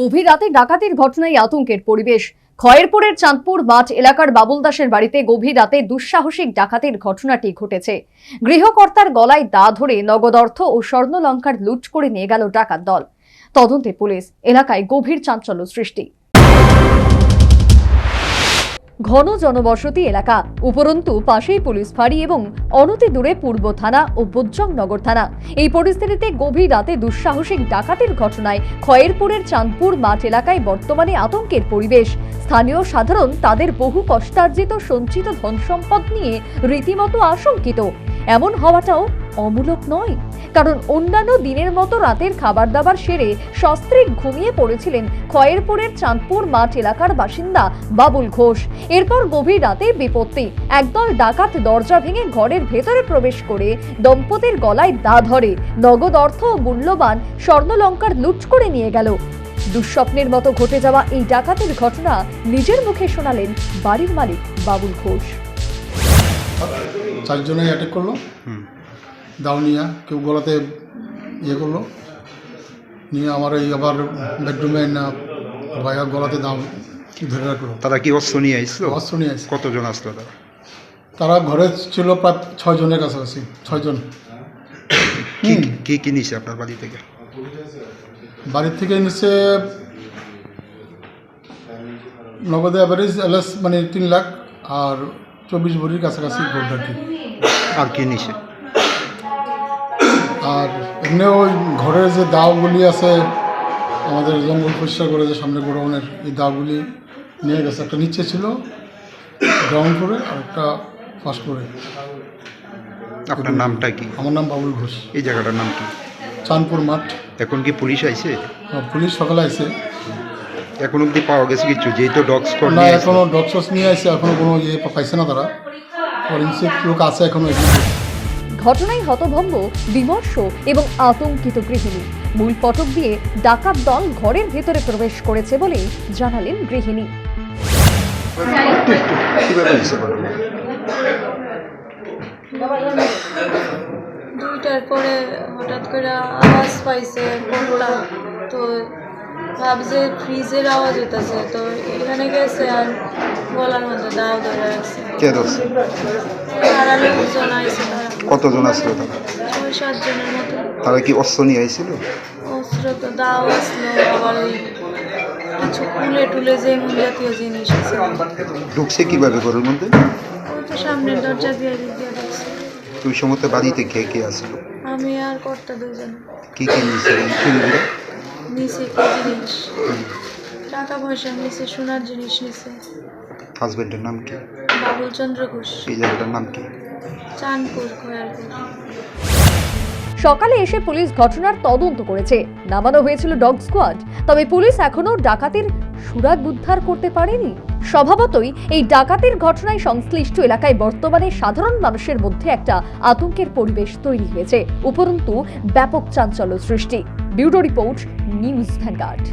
গভীর রাতে ডাকাতির ঘটনায় আতঙ্কের পরিবেশ। খয়েরপুরের চাঁদপুর মাঠ এলাকার বাবুল দাসের বাড়িতে গভীর রাতে দুঃসাহসিক ডাকাতির ঘটনাটি ঘটেছে। গৃহকর্তার গলায় দা ধরে নগদ অর্থ ও স্বর্ণলঙ্কার লুট করে নিয়ে গেল ডাকাত দল। তদন্তে পুলিশ এলাকায় গভীর চাঞ্চল্য সৃষ্টি। ঘন জনবসতি এলাকা। উপরন্তু পাশেই পুলিশ ফাঁড়ি এবং অনতি দূরে পূর্ব থানা ও বুজ্জং নগর থানা। এই পরিস্থিতিতে গভীর রাতে দুঃসাহসিক ডাকাতির ঘটনায় খয়েরপুরের চাঁদপুর মাঠ এলাকায় বর্তমানে আতঙ্কের পরিবেশ। স্থানীয় সাধারণ তাদের বহু কষ্টার্জিত, সঞ্চিত ধন সম্পদ নিয়ে রীতিমতো আশঙ্কিত। এমন হওয়াটাও অমূলক নয় কারণ অন্যান্য দিনের মতো রাতের খাবার দাবার সেরে সস্ত্রীক ঘুমিয়ে পড়েছিলেন খয়েরপুরের চাঁদপুর মাঠ এলাকার বাসিন্দা বাবুল ঘোষ। এরপর গভীর রাতে বিপত্তি একদল ডাকাত দরজা ভেঙে ঘরের ভেতরে প্রবেশ করে দম্পতির গলায় দা ধরে নগদ অর্থ ও মূল্যবান স্বর্ণলঙ্কার লুট করে নিয়ে গেল। দুঃস্বপ্নের মতো ঘটে যাওয়া এই ডাকাতের ঘটনা নিজের মুখে শোনালেন বাড়ির মালিক বাবুল ঘোষ। চারজনে অ্যাটাক করল? দাউনিয়া কেউ গলাতে ইয়ে করল। নিয়ে আমার এই আবার বেডরুমে না ভাইয়া গলাতে দাম ধরে রাখল। তারা কি অস্ত্র নিয়ে আসছিল অস্ত্র নিয়ে আসছে কতজন আসলো তারা? তারা ঘরে ছিল প্রায় ছয় জনের কাছাকাছি ছয়জন কি। কি কি নিছে আপনার বাড়ি থেকে? বাড়ির থেকে নিচে নগদে অ্যাভারেজ এলএস মানে তিন লাখ আর চব্বিশ ভরির কাছাকাছি গোল্ড আর কি। আর কি নিছে আর এমনি ওই ঘরের যে দাওগুলি আছে আমাদের জঙ্গল পরিষ্কার করে যে সামনে গোডাউনের এই দাওগুলি নিয়ে গেছে। একটা নিচে ছিল গ্রাউন্ড করে আর একটা ফার্স্ট করে আপনার নামটা কি? আমার নাম বাবুল ঘোষ। এই জায়গাটার নাম কি? চাঁদপুর মাঠ। এখন কি পুলিশ আইছে? আর পুলিশ সকালে আছে এখন অব্দি পাওয়া গেছে কিছু? যেহেতু ডগ স্কোয়াড না। এখনও ডক্টরস নিয়ে আসছে এখনও কোনো ইয়ে পাইছে না তারা। ফরেন্সিক লোক আছে এখনও এখানে। ঘটনায় হতভম্ব বিমর্ষ এবং আতঙ্কিত গৃহিণী। মূল ফটক দিয়ে ডাকাত দল ঘরের ভেতরে প্রবেশ করেছে বলে জানালেন গৃহিণী? দুইটার পরে হঠাৎ করে আওয়াজ পাইছে কোনটা তো ভাবছে ফ্রিজের আওয়াজ হইতেছে তো এখানে গেছে আর গলার মধ্যে দাও ধরে লোকজন আইছে তারা কতজন আসলো তারা? তারা কি অস্ত্র নিয়ে আইছিল? অস্ত্র তো দাও আসলো আবার ওই কিছু কুলে টুলে যে জাতীয় জিনিস আছে। ঢুকছে কীভাবে ঘরের মধ্যে? তো দরজা দিয়ে দিয়ে তুই সময় বাড়িতে কে কে আসলো? আমি আর কর্তা দুজন কি কি নিছে? চুরিগুলো নিচে কি জিনিস? টাকা পয়সা নিচে সোনার জিনিস নিচে হাজবেন্ডের নাম কি? বাবুল চন্দ্র ঘোষ। এই জায়গাটার নাম কি? সকালে এসে পুলিশ ঘটনার তদন্ত করেছে। নামানো হয়েছিল ডগ স্কোয়াড, তবে পুলিশ এখনও ডাকাতির সুরাগ উদ্ধার করতে পারেনি। স্বভাবতই এই ডাকাতির ঘটনায় সংশ্লিষ্ট এলাকায় বর্তমানে সাধারণ মানুষের মধ্যে একটা আতঙ্কের পরিবেশ তৈরি হয়েছে। উপরন্তু, ব্যাপক চাঞ্চল্য সৃষ্টি। Bureau report, news Vanguard.